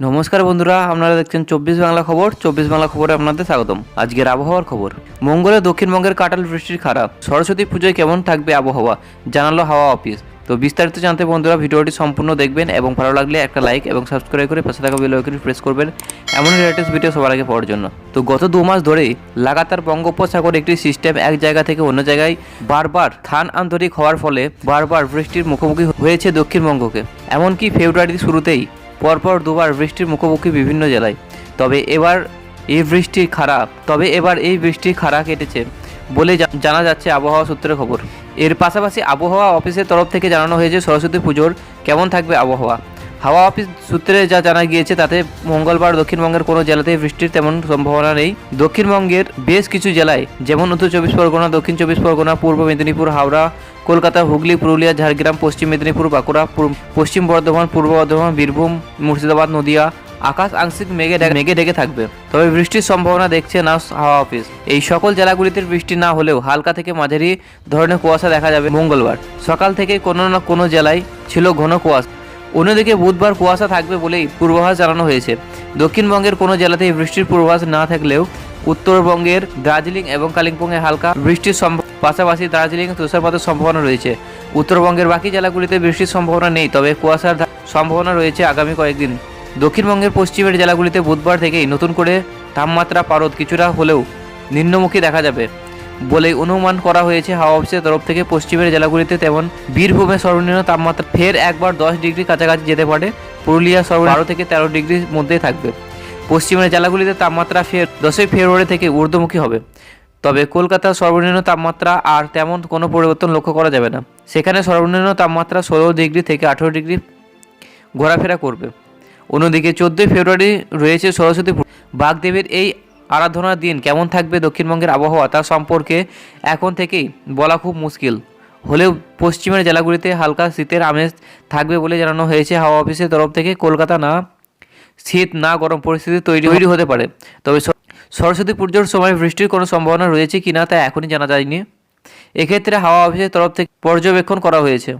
নমস্কার বন্ধুরা, আপনারা দেখছেন চব্বিশ বাংলা খবর। চব্বিশ বাংলা খবরে আপনাদের স্বাগতম। আজকের আবহাওয়ার খবর। মঙ্গলে দক্ষিণবঙ্গের কাটাল বৃষ্টির খারাপ। সরস্বতী পুজোয় কেমন থাকবে আবহাওয়া? জানালো হাওয়া অফিস। তো বিস্তারিত জানতে বন্ধুরা, ভিডিওটি সম্পূর্ণ দেখবেন এবং ভালো লাগলে একটা লাইক এবং সাবস্ক্রাইব করে পাশে থাকা বেল আইকনটি প্রেস করবেন। এমন লেটেস্ট ভিডিও সবার আগে পাওয়ার জন্য। তো গত দু মাস ধরেই লাগাতার বঙ্গোপসাগর একটি সিস্টেম এক জায়গা থেকে অন্য জায়গায় বারবার স্থান আন্তরিক হওয়ার ফলে বারবার বৃষ্টির মুখোমুখি হয়েছে দক্ষিণবঙ্গকে। এমনকি ফেব্রুয়ারির শুরুতেই পরপর দুবার বৃষ্টির মুখোমুখি বিভিন্ন জেলায়। তবে এবার এই বৃষ্টি খারাপ তবে এবার এই বৃষ্টি খারাপ কেটেছে বলে জানা যাচ্ছে আবহাওয়া সূত্রের খবর। এর পাশাপাশি আবহাওয়া অফিসের তরফ থেকে জানানো হয়েছে সরস্বতী পুজোর কেমন থাকবে আবহাওয়া। হাওয়া অফিস সূত্রে যা জানা গিয়েছে, তাতে মঙ্গলবার দক্ষিণবঙ্গের কোনো জেলাতেই বৃষ্টির তেমন সম্ভাবনা নেই। দক্ষিণবঙ্গের বেশ কিছু জেলায়, যেমন উত্তর চব্বিশ পরগনা, দক্ষিণ চব্বিশ পরগনা, পূর্ব মেদিনীপুর, হাওড়া, কলকাতা, হুগলি, পুরুলিয়া, ঝাড়গ্রাম, পশ্চিম মেদিনীপুর, বাঁকুড়া পশ্চিম বর্ধমান, পূর্ব বর্ধমান, বীরভূম, মুর্শিদাবাদ, নদিয়া, আকাশ আংশিক মেঘে মেঘে ঢেকে থাকবে। তবে বৃষ্টির সম্ভাবনা দেখছে না হাওয়া অফিস। এই সকল জেলাগুলিতে বৃষ্টি না হলেও হালকা থেকে মাঝারি ধরনের কুয়াশা দেখা যাবে মঙ্গলবার। সকাল থেকে কোনো না কোনো জেলায় ছিল ঘন কুয়াশা। অন্যদিকে বুধবার কুয়াশা থাকবে বলেই পূর্বাভাস জানানো হয়েছে। দক্ষিণবঙ্গের কোনো জেলাতেই বৃষ্টির পূর্বাভাস না থাকলেও উত্তরবঙ্গের দার্জিলিং এবং কালিম্পংয়ে হালকা বৃষ্টির পাশাপাশি দার্জিলিং, তুষারপাতের সম্ভাবনা রয়েছে। উত্তরবঙ্গের বাকি জেলাগুলিতে বৃষ্টির সম্ভাবনা নেই, তবে কুয়াশার সম্ভাবনা রয়েছে আগামী কয়েকদিন। দক্ষিণবঙ্গের পশ্চিমের জেলাগুলিতে বুধবার থেকেই নতুন করে তাপমাত্রা পারদ কিছুটা হলেও নিম্নমুখী দেখা যাবে। বলে অনুমান করা হয়েছে হাওয়া অফিসের তরফ থেকে পশ্চিমের জেলাগুলিতে তেমন বীরভূমে সর্বনিম্ন তাপমাত্রা ফের একবার দশ ডিগ্রি কাছাকাছি যেতে পারে। পুরুলিয়া সর্ব বারো থেকে তেরো ডিগ্রির মধ্যেই থাকবে। পশ্চিমের জেলাগুলিতে তাপমাত্রা ফের দশই ফেব্রুয়ারি থেকে ঊর্ধ্বমুখী হবে। তবে কলকাতার সর্বনিম্ন তাপমাত্রা আর তেমন কোনো পরিবর্তন লক্ষ্য করা যাবে না। সেখানে সর্বনিম্ন তাপমাত্রা ষোলো ডিগ্রি থেকে আঠেরো ডিগ্রি ঘোরাফেরা করবে। অন্যদিকে চোদ্দোই ফেব্রুয়ারি রয়েছে সরস্বতী। বাগদেবীর এই আরাধনার দিন কেমন থাকবে দক্ষিণবঙ্গের আবহাওয়া তা সম্পর্কে এখন থেকেই বলা খুব মুশকিল। হলেও পশ্চিমের জেলাগুলিতে হালকা শীতের আমেজ থাকবে বলে জানানো হয়েছে হাওয়া অফিসের তরফ থেকে। কলকাতা না, শীত না গরম পরিস্থিতি তৈরি হতে পারে। তবে সরস্বতী পুজোর সময় বৃষ্টির কোনো সম্ভাবনা রয়েছে কিনা তা এখনই জানা যায়নি। এক্ষেত্রে হাওয়া অফিসের তরফ থেকে পর্যবেক্ষণ করা হয়েছে।